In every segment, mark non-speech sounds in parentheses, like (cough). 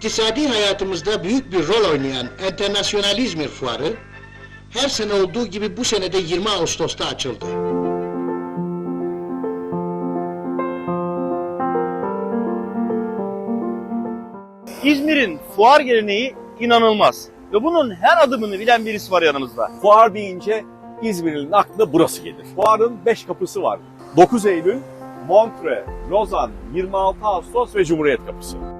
İktisadi hayatımızda büyük bir rol oynayan Internasyonal İzmir Fuarı, her sene olduğu gibi bu sene de 20 Ağustos'ta açıldı. İzmir'in fuar geleneği inanılmaz. Ve bunun her adımını bilen birisi var yanımızda. Fuar deyince İzmir'in aklına burası gelir. Fuarın 5 kapısı var. 9 Eylül, Montre, Lozan, 26 Ağustos ve Cumhuriyet Kapısı.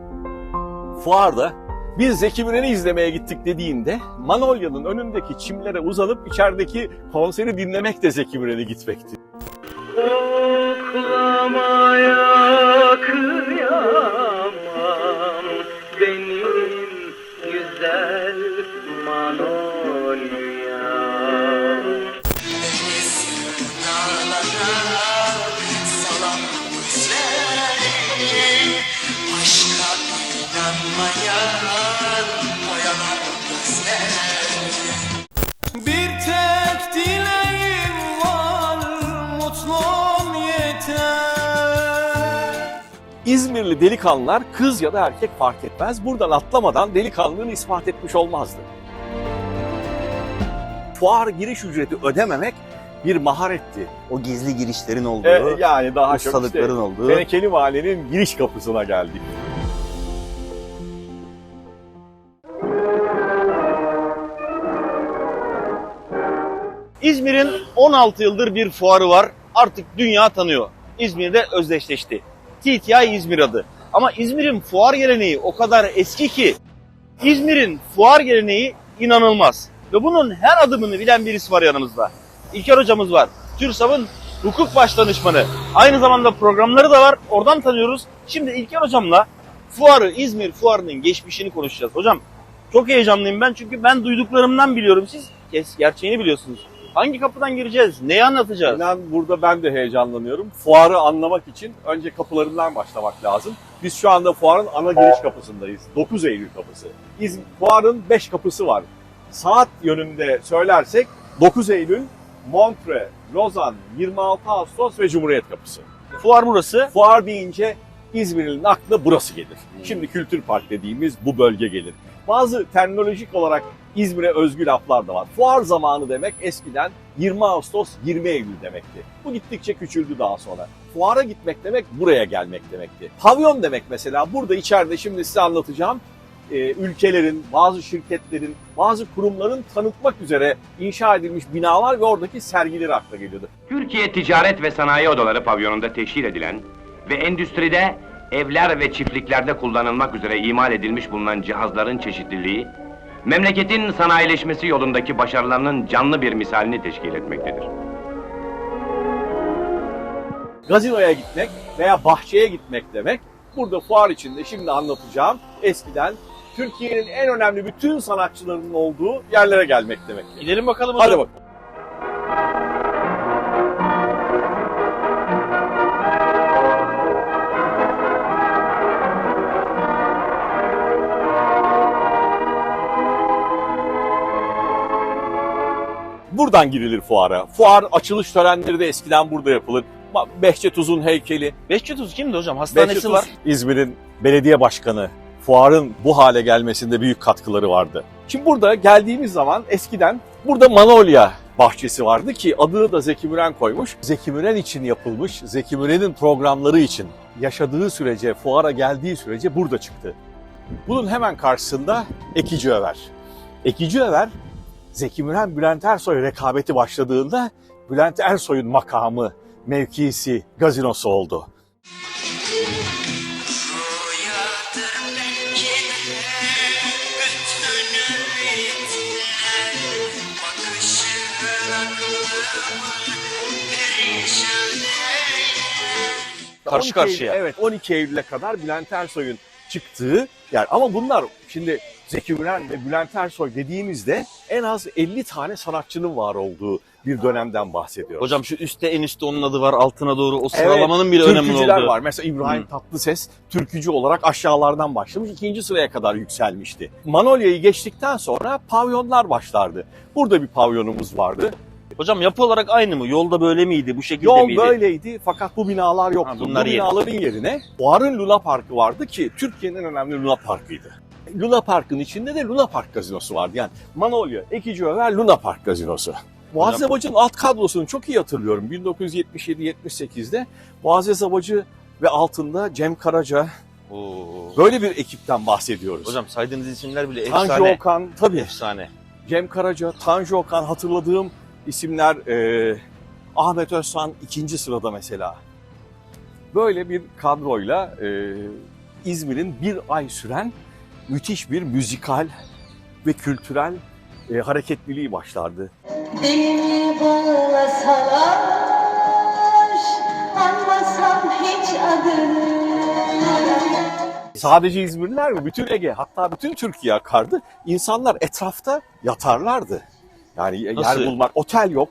Fuarda biz Zeki Müren'i izlemeye gittik dediğinde Manolya'nın önündeki çimlere uzanıp içerideki konseri dinlemek de Zeki Müren'i gitmekti. İzmirli delikanlılar kız ya da erkek fark etmez buradan atlamadan delikanlılığını ispat etmiş olmazdı. Fuar giriş ücreti ödememek bir maharetti. o gizli girişlerin olduğu, E, yani daha çok ustalıkların işte olduğu. Tenekeli Mahallenin giriş kapısına geldik. İzmir'in 16 yıldır bir fuarı var. Artık dünya tanıyor. İzmir'de özdeşleşti. TTI İzmir adı. Ama İzmir'in fuar geleneği o kadar eski ki İzmir'in fuar geleneği inanılmaz. Ve bunun her adımını bilen birisi var yanımızda. İlker hocamız var. TÜRSAV'ın hukuk baş danışmanı. Aynı zamanda programları da var. Oradan tanıyoruz. Şimdi İlker hocamla fuarı, İzmir fuarının geçmişini konuşacağız. Hocam çok heyecanlıyım ben çünkü ben duyduklarımdan biliyorum. Siz kes- gerçeğini biliyorsunuz. Hangi kapıdan gireceğiz? Neyi anlatacağız? İnan burada ben de heyecanlanıyorum. Fuarı anlamak için önce kapılarından başlamak lazım. Biz şu anda fuarın ana giriş kapısındayız. 9 Eylül kapısı. İz, fuarın 5 kapısı var. Saat yönünde söylersek 9 Eylül, Montre, Lozan, 26 Ağustos ve Cumhuriyet Kapısı. Fuar burası. Fuar deyince İzmir'in aklına burası gelir. Şimdi Kültür Park dediğimiz bu bölge gelir. Bazı terminolojik olarak İzmir'e özgü laflar da var. Fuar zamanı demek eskiden 20 Ağustos 20 Eylül demekti. Bu gittikçe küçüldü daha sonra. Fuara gitmek demek buraya gelmek demekti. Pavyon demek mesela burada içeride şimdi size anlatacağım e, ülkelerin, bazı şirketlerin, bazı kurumların tanıtmak üzere inşa edilmiş binalar ve oradaki sergileri akla geliyordu. Türkiye Ticaret ve Sanayi Odaları pavyonunda teşhir edilen ve endüstride evler ve çiftliklerde kullanılmak üzere imal edilmiş bulunan cihazların çeşitliliği, memleketin sanayileşmesi yolundaki başarılarının canlı bir misalini teşkil etmektedir. gazinoya gitmek veya bahçeye gitmek demek. Burada fuar içinde şimdi anlatacağım eskiden Türkiye'nin en önemli bütün sanatçılarının olduğu yerlere gelmek demek. Gidelim bakalım. Hadi bak. Buradan girilir fuara. Fuar açılış törenleri de eskiden burada yapılır. Behçet Uzun heykeli, Behçet kimdi hocam? Hastanesi Behçet var. İzmir'in belediye başkanı. Fuarın bu hale gelmesinde büyük katkıları vardı. Şimdi burada geldiğimiz zaman eskiden burada Manolya bahçesi vardı ki adını da Zeki Müren koymuş. Zeki Müren için yapılmış, Zeki Müren'in programları için yaşadığı sürece, fuara geldiği sürece burada çıktı. Bunun hemen karşısında Ekici Över. Ekici Över, Zeki Müren, Bülent Ersoy rekabeti başladığında Bülent Ersoy'un makamı, mevkisi, gazinosu oldu. Karşı 12 karşıya. Eylül- evet 12 Eylül'e kadar Bülent Ersoy'un çıktığı yer. Ama bunlar şimdi Zeki Müren ve Bülent Ersoy dediğimizde en az 50 tane sanatçının var olduğu bir dönemden bahsediyoruz. Hocam şu üstte en üstte onun adı var. Altına doğru o sıralamanın bile önemi türkücüler olduğu. var. Mesela İbrahim Tatlıses türkücü olarak aşağılardan başlamış. ikinci sıraya kadar yükselmişti. Manolya'yı geçtikten sonra pavyonlar başlardı. Burada bir pavyonumuz vardı. Hocam yapı olarak aynı mı? Yolda böyle miydi? Bu şekilde Yol miydi? böyleydi fakat bu binalar yoktu. Ha, bunlar bu binaların yerine Fuar'ın Luna Parkı vardı ki Türkiye'nin en önemli Luna Parkı'ydı. Luna Park'ın içinde de Luna Park gazinosu vardı. Yani Manolya, Ekici Över, Luna Park gazinosu. Muazzez Abacı'nın alt kadrosunu çok iyi hatırlıyorum. 1977-78'de Muazzez Abacı ve altında Cem Karaca Oo. böyle bir ekipten bahsediyoruz. Hocam saydığınız isimler bile Tanju efsane. Okan, tabii Efsane. Cem Karaca, Tanju Okan hatırladığım isimler e, Ahmet Özsan ikinci sırada mesela. Böyle bir kadroyla e, İzmir'in bir ay süren müthiş bir müzikal ve kültürel e, hareketliliği başlardı. Beni bağlasalar Anmasam hiç adını Sadece İzmirliler mi? Bütün Ege, hatta bütün Türkiye akardı. İnsanlar etrafta yatarlardı. Yani Nasıl? yer bulmak, otel yok.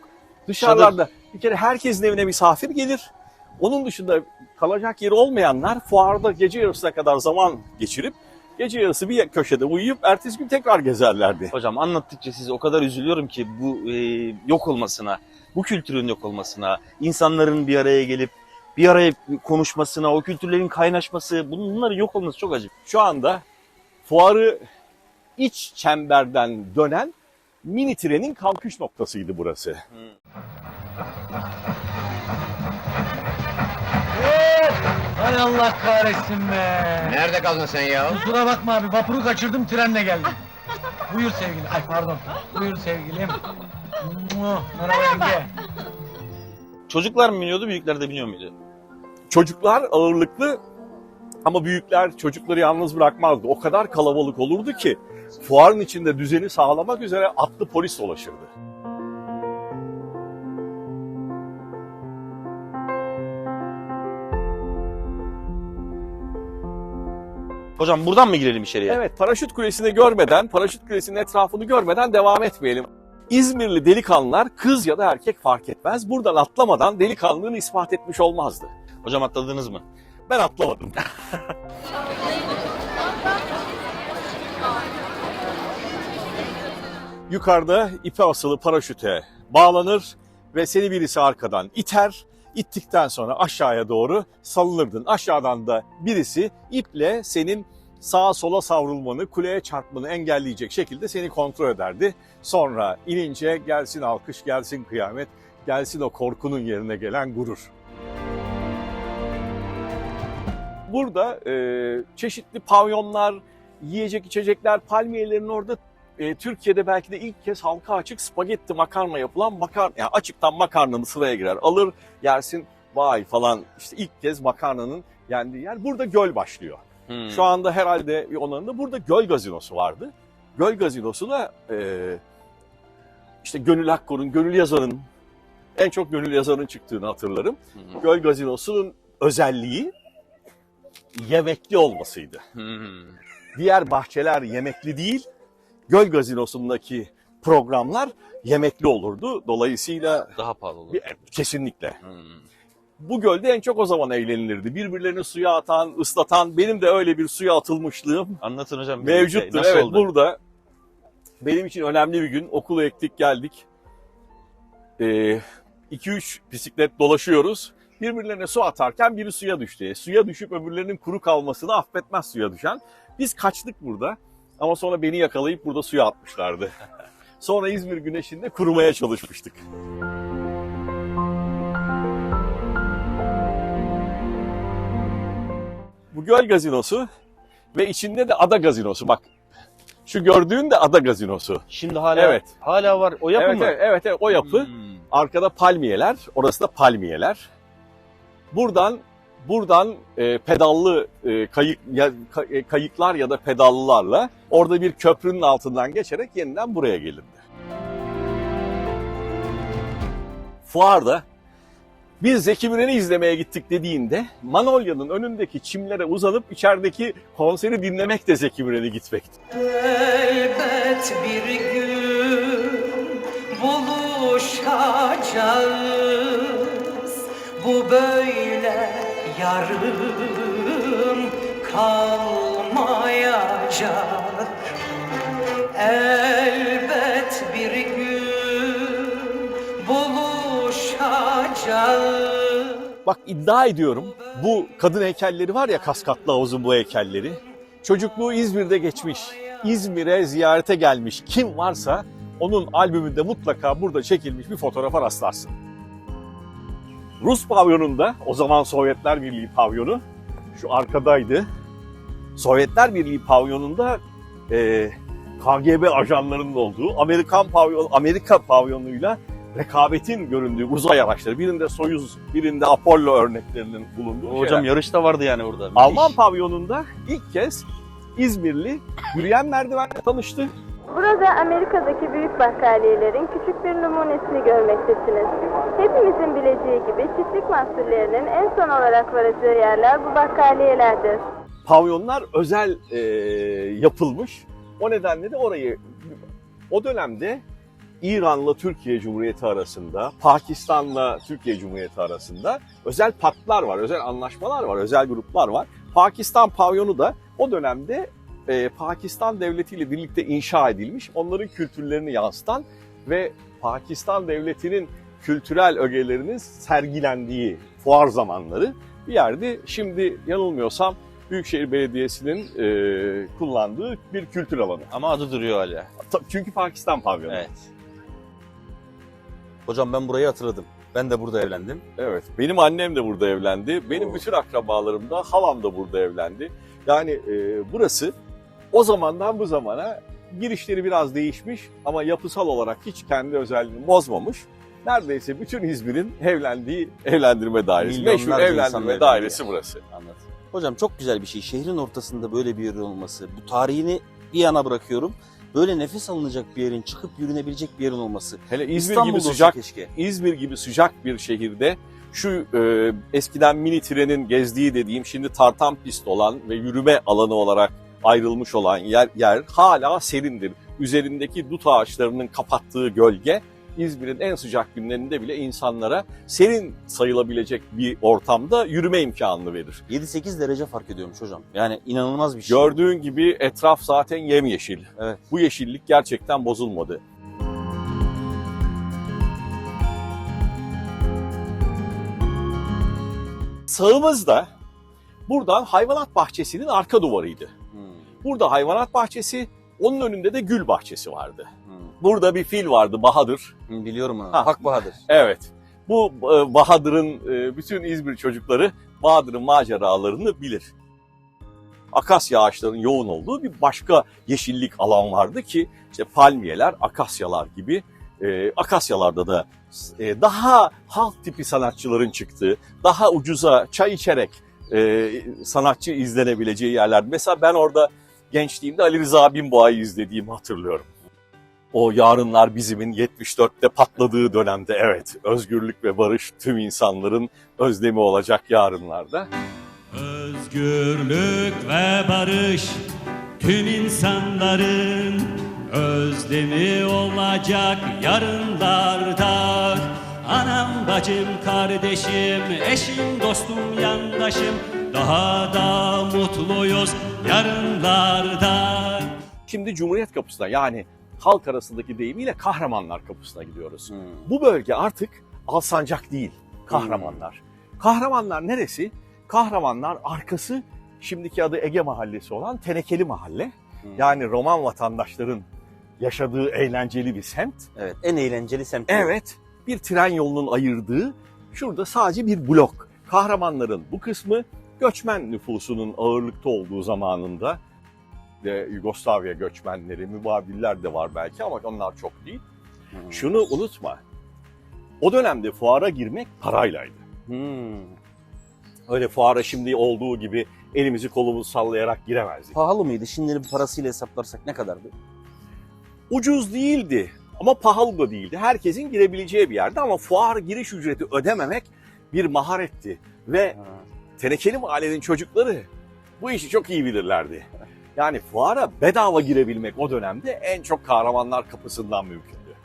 Dışarılarda bir kere herkesin evine misafir gelir. Onun dışında kalacak yeri olmayanlar fuarda gece yarısına kadar zaman geçirip gece yarısı bir köşede uyuyup ertesi gün tekrar gezerlerdi. Hocam anlattıkça size o kadar üzülüyorum ki bu e, yok olmasına, bu kültürün yok olmasına, insanların bir araya gelip bir araya konuşmasına, o kültürlerin kaynaşması, bunların yok olması çok acı. Şu anda fuarı iç çemberden dönen mini trenin kalkış noktasıydı burası. Hay Allah kahretsin be. Nerede kaldın sen ya? Kusura bakma abi vapuru kaçırdım trenle geldim. Buyur sevgilim. Ay pardon. Buyur sevgilim. Merhaba yenge. Çocuklar mı biniyordu, büyükler de biniyor muydu? Çocuklar ağırlıklı ama büyükler çocukları yalnız bırakmazdı. O kadar kalabalık olurdu ki fuarın içinde düzeni sağlamak üzere atlı polis dolaşırdı. Hocam buradan mı girelim içeriye? Evet, paraşüt kulesini görmeden, paraşüt kulesinin etrafını görmeden devam etmeyelim. İzmirli delikanlılar kız ya da erkek fark etmez. Buradan atlamadan delikanlılığını ispat etmiş olmazdı. Hocam atladınız mı? Ben atlamadım. (laughs) Yukarıda ipe asılı paraşüte bağlanır ve seni birisi arkadan iter. İttikten sonra aşağıya doğru salınırdın. Aşağıdan da birisi iple senin sağa sola savrulmanı, kuleye çarpmanı engelleyecek şekilde seni kontrol ederdi. Sonra inince gelsin alkış, gelsin kıyamet, gelsin o korkunun yerine gelen gurur. Burada e, çeşitli pavyonlar, yiyecek içecekler, palmiyelerin orada e, Türkiye'de belki de ilk kez halka açık spagetti makarna yapılan makarna, yani açıktan makarnanın sıraya girer. Alır yersin vay falan işte ilk kez makarnanın yendiği yer. Burada göl başlıyor. Hmm. Şu anda herhalde onların da burada göl gazinosu vardı. Göl gazinosuna e, işte Gönül Akkor'un, Gönül Yazar'ın en çok Gönül Yazar'ın çıktığını hatırlarım. Hı. Göl gazinosunun özelliği yemekli olmasıydı. Hmm. Diğer bahçeler yemekli değil, göl gazinosundaki programlar yemekli olurdu. Dolayısıyla Daha pahalı olur. bir, kesinlikle. Hmm. Bu gölde en çok o zaman eğlenilirdi. Birbirlerini suya atan, ıslatan, benim de öyle bir suya atılmışlığım Anlatın hocam. mevcuttur. Nasıl Evet oldu? burada benim için önemli bir gün. Okulu ektik geldik. 2-3 bisiklet dolaşıyoruz. Birbirlerine su atarken biri suya düştü. E, Suya düşüp öbürlerinin kuru kalmasını affetmez suya düşen. Biz kaçtık burada ama sonra beni yakalayıp burada suya atmışlardı. (laughs) Sonra İzmir güneşinde kurumaya çalışmıştık. Bu göl gazinosu ve içinde de ada gazinosu. Bak şu gördüğün de ada gazinosu. Şimdi hala Evet. hala var. O yapı evet, mı? evet, evet, evet, o yapı. Hmm. Arkada palmiyeler, orası da palmiyeler. Buradan buradan e, pedallı e, kayık ya, e, kayıklar ya da pedallılarla orada bir köprünün altından geçerek yeniden buraya gelindi. Fuarda biz Zeki Müren'i izlemeye gittik dediğinde Manolya'nın önündeki çimlere uzanıp içerideki konseri dinlemek de Zeki Müren'i gitmekti. Elbet bir gün buluşacağız Bu böyle yarım kalmayacak Elbet bir gün buluşacağız Bak iddia ediyorum bu kadın heykelleri var ya kaskatlı havuzun bu heykelleri. Çocukluğu İzmir'de geçmiş, İzmir'e ziyarete gelmiş kim varsa onun albümünde mutlaka burada çekilmiş bir fotoğrafa rastlarsın. Rus pavyonunda, o zaman Sovyetler Birliği pavyonu, şu arkadaydı. Sovyetler Birliği pavyonunda e, KGB ajanlarının olduğu, Amerikan pavyon, Amerika pavyonuyla rekabetin göründüğü uzay araçları. Birinde Soyuz, birinde Apollo örneklerinin bulunduğu Hocam şeyler. yarış da vardı yani burada. Alman pavyonunda ilk kez İzmirli yürüyen merdivenle tanıştı. Burada Amerika'daki büyük bakkaliyelerin küçük bir numunesini görmektesiniz. Hepimizin bileceği gibi çiftlik mahsullerinin en son olarak varacağı yerler bu bakkaliyelerdir. Pavyonlar özel e, yapılmış. O nedenle de orayı o dönemde İran'la Türkiye Cumhuriyeti arasında, Pakistan'la Türkiye Cumhuriyeti arasında özel paktlar var, özel anlaşmalar var, özel gruplar var. Pakistan pavyonu da o dönemde e, Pakistan devletiyle birlikte inşa edilmiş, onların kültürlerini yansıtan ve Pakistan devletinin kültürel ögelerinin sergilendiği fuar zamanları bir yerde. Şimdi yanılmıyorsam Büyükşehir Belediyesi'nin e, kullandığı bir kültür alanı. Ama adı duruyor hala. Çünkü Pakistan pavyonu. Evet. Hocam ben burayı hatırladım. Ben de burada evlendim. Evet, benim annem de burada evlendi. Benim Oo. bütün akrabalarım da, halam da burada evlendi. Yani e, burası o zamandan bu zamana girişleri biraz değişmiş ama yapısal olarak hiç kendi özelliğini bozmamış. Neredeyse bütün İzmir'in evlendiği evlendirme dairesi, meşhur Milyonlarca insanla evlendirme evlendi dairesi yani. burası. Anlat. Hocam çok güzel bir şey. Şehrin ortasında böyle bir yer olması. Bu tarihini bir yana bırakıyorum. Böyle nefes alınacak bir yerin, çıkıp yürünebilecek bir yerin olması. Hele İzmir İstanbul'da gibi sıcak, keşke. İzmir gibi sıcak bir şehirde şu e, eskiden mini trenin gezdiği dediğim şimdi tartan pist olan ve yürüme alanı olarak ayrılmış olan yer, yer hala serindir. Üzerindeki dut ağaçlarının kapattığı gölge İzmir'in en sıcak günlerinde bile insanlara serin sayılabilecek bir ortamda yürüme imkanını verir. 7-8 derece fark ediyormuş hocam. Yani inanılmaz bir şey. Gördüğün gibi etraf zaten yemyeşil. Evet. Bu yeşillik gerçekten bozulmadı. Sağımızda buradan hayvanat bahçesinin arka duvarıydı. Burada hayvanat bahçesi, onun önünde de gül bahçesi vardı. hmm. Burada bir fil vardı Bahadır. Hmm, Biliyorum ha. Ha. Hak Bahadır. Evet. Bu e, Bahadır'ın e, bütün İzmir çocukları Bahadır'ın maceralarını bilir. Akasya ağaçlarının yoğun olduğu bir başka yeşillik alan vardı ki işte palmiyeler, akasyalar gibi. E, akasyalarda da e, daha halk tipi sanatçıların çıktığı, daha ucuza çay içerek e, sanatçı izlenebileceği yerler. Mesela ben orada gençliğimde Ali Rıza Binboğa'yı izlediğimi hatırlıyorum. O yarınlar bizimin 74'te patladığı dönemde evet özgürlük ve barış tüm insanların özlemi olacak yarınlarda. Özgürlük ve barış tüm insanların özlemi olacak yarınlarda. Anam, bacım, kardeşim, eşim, dostum, yandaşım daha da mutluyuz yarınlarda. Şimdi Cumhuriyet Kapısı'na yani halk arasındaki deyimiyle Kahramanlar Kapısı'na gidiyoruz. Hmm. Bu bölge artık Alsancak değil, Kahramanlar. Kahramanlar neresi? Kahramanlar arkası şimdiki adı Ege Mahallesi olan Tenekeli Mahalle. Hmm. Yani Roman vatandaşların yaşadığı eğlenceli bir semt. Evet, en eğlenceli semt. Evet, bir tren yolunun ayırdığı şurada sadece bir blok. Kahramanların bu kısmı göçmen nüfusunun ağırlıkta olduğu zamanında ve Yugoslavya göçmenleri, mübadiller de var belki ama onlar çok değil. Hmm. Şunu unutma, o dönemde fuara girmek paraylaydı. Hmm. Öyle fuara şimdi olduğu gibi elimizi kolumuzu sallayarak giremezdik. Pahalı mıydı? Şimdinin parasıyla hesaplarsak ne kadardı? Ucuz değildi ama pahalı da değildi. Herkesin girebileceği bir yerdi ama fuar giriş ücreti ödememek bir maharetti. Ve Ha. Tenekeli Mahallenin çocukları bu işi çok iyi bilirlerdi. Yani fuara bedava girebilmek o dönemde en çok kahramanlar kapısından mümkündü.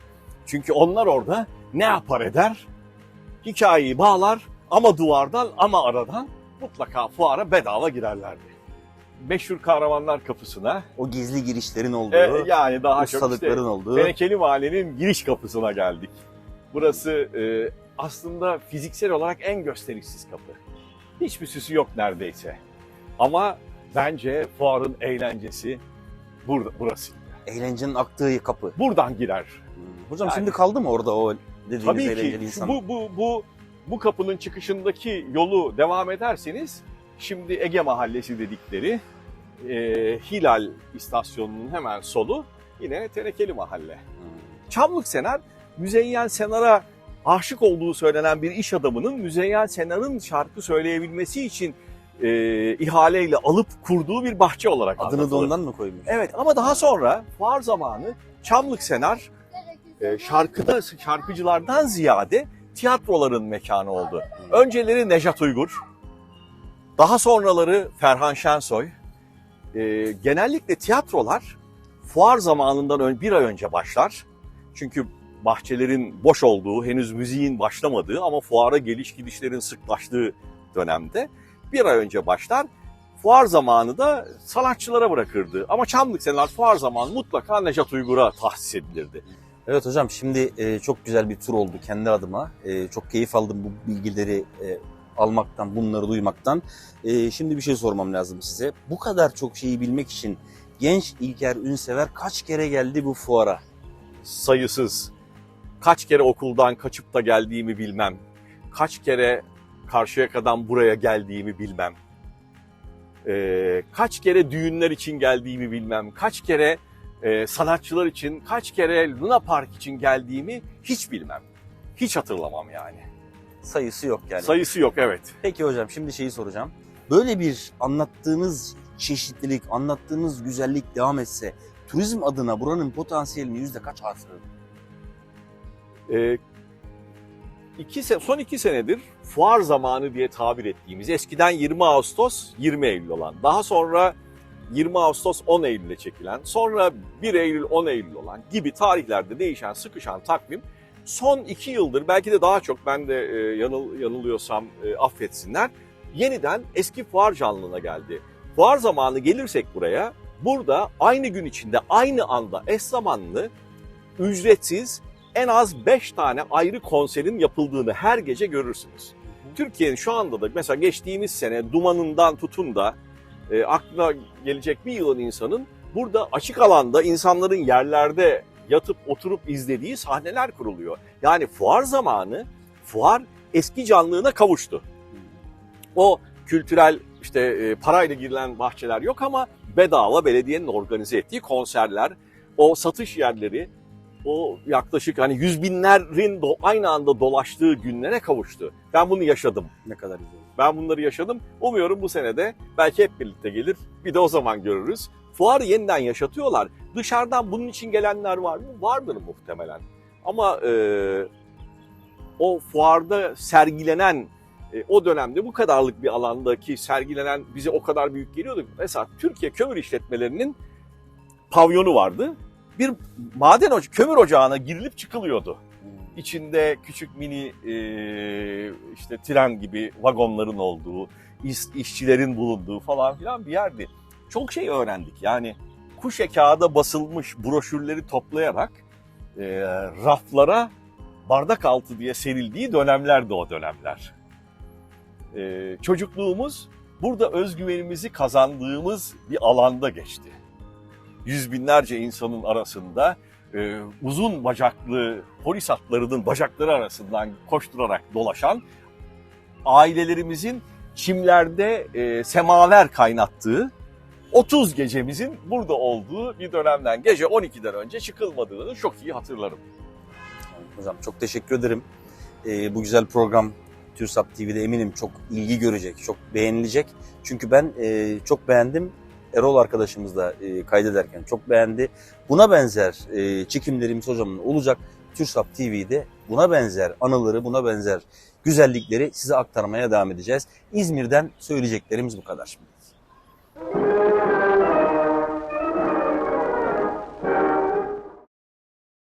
Çünkü onlar orada ne yapar eder? Hikayeyi bağlar ama duvardan ama aradan mutlaka fuara bedava girerlerdi. Meşhur kahramanlar kapısına O gizli girişlerin olduğu, e, yani daha çok işte olduğu. Tenekeli Mahallenin giriş kapısına geldik. Burası e, aslında fiziksel olarak en gösterişsiz kapı. Hiçbir süsü yok neredeyse. Ama bence fuarın eğlencesi burada, burası. Eğlencenin aktığı kapı. Buradan girer. Hocam Yani- şimdi kaldı mı orada o dediğiniz Tabii eğlenceli ki insan? bu, bu, bu, bu kapının çıkışındaki yolu devam ederseniz şimdi Ege Mahallesi dedikleri e, Hilal istasyonunun hemen solu yine Tenekeli Mahalle. Hmm. Çamlık Senar, Müzeyyen Senar'a aşık olduğu söylenen bir iş adamının Müzeyyen Senar'ın şarkı söyleyebilmesi için e, ihaleyle alıp kurduğu bir bahçe olarak Adını da ondan mı koymuş? Evet ama daha sonra fuar zamanı Çamlık Senar e, şarkıda şarkıcılardan ziyade tiyatroların mekanı oldu. Önceleri Nejat Uygur, daha sonraları Ferhan Şensoy. E, genellikle tiyatrolar fuar zamanından bir ay önce başlar. Çünkü bahçelerin boş olduğu, henüz müziğin başlamadığı ama fuara geliş gidişlerin sıklaştığı dönemde bir ay önce başlar. Fuar zamanı da sanatçılara bırakırdı. Ama Çamlık Seneler fuar zamanı mutlaka Nejat Uygur'a tahsis edilirdi. Evet hocam şimdi e, çok güzel bir tur oldu kendi adıma. E, çok keyif aldım bu bilgileri e, almaktan, bunları duymaktan. E, şimdi bir şey sormam lazım size. Bu kadar çok şeyi bilmek için genç İlker Ünsever kaç kere geldi bu fuara? sayısız. Kaç kere okuldan kaçıp da geldiğimi bilmem. Kaç kere Karşıyaka'dan buraya geldiğimi bilmem. Ee, kaç kere düğünler için geldiğimi bilmem. Kaç kere e, sanatçılar için, kaç kere Luna Park için geldiğimi hiç bilmem. Hiç hatırlamam yani. Sayısı yok yani. Sayısı yok evet. Peki hocam şimdi şeyi soracağım. Böyle bir anlattığınız çeşitlilik, anlattığınız güzellik devam etse turizm adına buranın potansiyelini yüzde kaç artırır? Ee, iki son iki senedir fuar zamanı diye tabir ettiğimiz eskiden 20 Ağustos 20 Eylül olan daha sonra 20 Ağustos 10 Eylül'e çekilen sonra 1 Eylül 10 Eylül olan gibi tarihlerde değişen sıkışan takvim son iki yıldır belki de daha çok ben de e, yanıl, yanılıyorsam e, affetsinler yeniden eski fuar canlılığına geldi. Fuar zamanı gelirsek buraya burada aynı gün içinde aynı anda eş zamanlı ücretsiz en az 5 tane ayrı konserin yapıldığını her gece görürsünüz. Türkiye'nin şu anda da mesela geçtiğimiz sene dumanından tutun da e, aklına gelecek bir yılın insanın burada açık alanda insanların yerlerde yatıp oturup izlediği sahneler kuruluyor. Yani fuar zamanı fuar eski canlığına kavuştu. O kültürel işte e, parayla girilen bahçeler yok ama bedava belediyenin organize ettiği konserler, o satış yerleri, o yaklaşık hani yüz binlerin do- aynı anda dolaştığı günlere kavuştu. Ben bunu yaşadım. Ne kadar güzel. Ben bunları yaşadım. Umuyorum bu sene de belki hep birlikte gelir. Bir de o zaman görürüz. Fuarı yeniden yaşatıyorlar. Dışarıdan bunun için gelenler var mı? Vardır muhtemelen. Ama e, o fuarda sergilenen e, o dönemde bu kadarlık bir alandaki sergilenen bize o kadar büyük geliyordu. Mesela Türkiye kömür işletmelerinin pavyonu vardı. Bir maden oca- kömür ocağına girilip çıkılıyordu. İçinde küçük mini e, işte tren gibi vagonların olduğu, iş- işçilerin bulunduğu falan filan bir yerdi. Çok şey öğrendik. Yani kuşe kağıda basılmış broşürleri toplayarak e, raflara bardak altı diye serildiği dönemlerdi o dönemler. E, çocukluğumuz burada özgüvenimizi kazandığımız bir alanda geçti. Yüz binlerce insanın arasında e, uzun bacaklı polis atlarının bacakları arasından koşturarak dolaşan ailelerimizin çimlerde e, semaver kaynattığı 30 gecemizin burada olduğu bir dönemden gece 12'den önce çıkılmadığını çok iyi hatırlarım. Hocam çok teşekkür ederim. Ee, bu güzel program TÜRSAP TV'de eminim çok ilgi görecek, çok beğenilecek. Çünkü ben e, çok beğendim. Erol arkadaşımız da e, kaydederken çok beğendi. Buna benzer e, çekimlerimiz hocamın olacak. TÜRSAP TV'de buna benzer anıları, buna benzer güzellikleri size aktarmaya devam edeceğiz. İzmir'den söyleyeceklerimiz bu kadar.